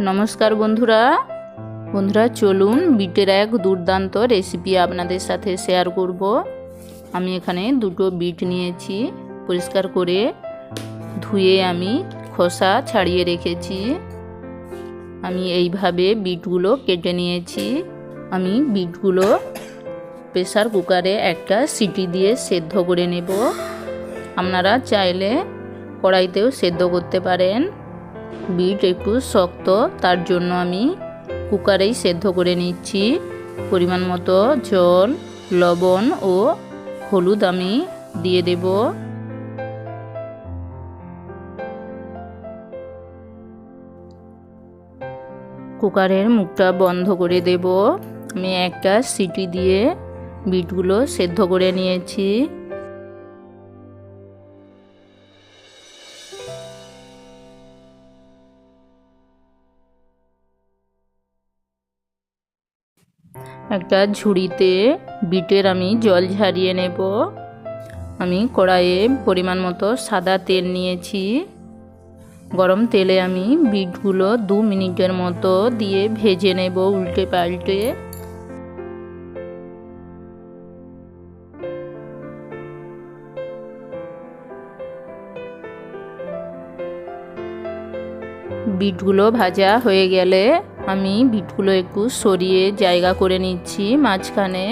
নমস্কার বন্ধুরা। বন্ধুরা, চলুন বিটের এক দুর্দান্ত রেসিপি আপনাদের সাথে শেয়ার করব। আমি এখানে দুটো বিট নিয়েছি, পরিষ্কার করে ধুয়ে আমি খোসা ছাড়িয়ে রেখেছি। আমি এইভাবে বিটগুলো কেটে নিয়েছি। আমি বিটগুলো প্রেসার কুকারে একটা সিটি দিয়ে সেদ্ধ করে নেব। আপনারা চাইলে কড়াইতেও সেদ্ধ করতে পারেন। বিট একটু শক্ত, তার জন্য আমি কুকারেই সেদ্ধ করে নিচ্ছি। পরিমাণ মতো জল, লবণ ও হলুদ আমি দিয়ে দেব। কুকারের মুখটা বন্ধ করে দেব। আমি একটা সিটি দিয়ে বিটগুলো সেদ্ধ করে নিয়েছি। একটা ঝুড়িতে বিটের আমি জল ঝারিয়ে নেব। আমি কড়াইয়ে পরিমাণ মতো সাদা তেল নিয়েছি। গরম তেলে আমি বিটগুলো দু মিনিটের মতো দিয়ে ভেজে নেব উল্টে পাল্টে। বিটগুলো ভাজা হয়ে গেলে আমি বিটগুলো একটু সরিয়ে জায়গা করে নিচ্ছি মাঝখানে।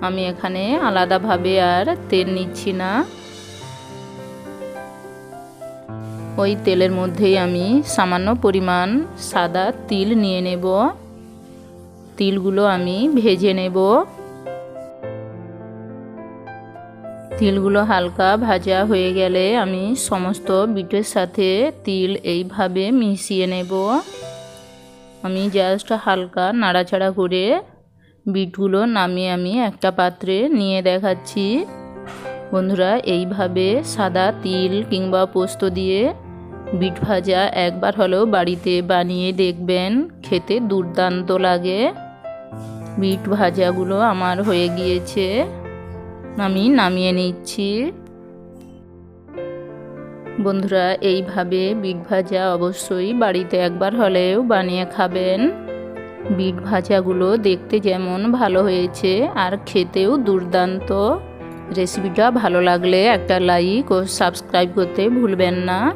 আমি এখানে আলাদাভাবে আর তেল নিচ্ছি না। ওই তেলের মধ্যেই আমি সামান্য পরিমাণ সাদা তিল নিয়ে নেব। তিলগুলো আমি ভেজে নেব। তিলগুলো হালকা ভাজা হয়ে গেলে আমি সমস্ত বিটের সাথে তিল এইভাবে মিশিয়ে নেব। আমি জাস্ট হালকা নাড়াচাড়া করে বিটগুলো নামিয়ে আমি একটা পাত্রে নিয়ে দেখাচ্ছি। বন্ধুরা, এইভাবে সাদা তিল কিংবা পোস্ত দিয়ে বিট ভাজা একবার হলেও বাড়িতে বানিয়ে দেখবেন, খেতে দুর্দান্ত লাগে। বিট ভাজাগুলো আমার হয়ে গিয়েছে। আমি নামিয়ে নিচ্ছি। বন্ধুরা, এইভাবে বিট ভাজা অবশ্যই বাড়িতে একবার হলেও বানিয়ে খাবেন। বিট ভাজাগুলো দেখতে যেমন ভালো হয়েছে আর খেতেও দুর্দান্ত। রেসিপিটা ভালো লাগলে একটা লাইক ও সাবস্ক্রাইব করতে ভুলবেন না।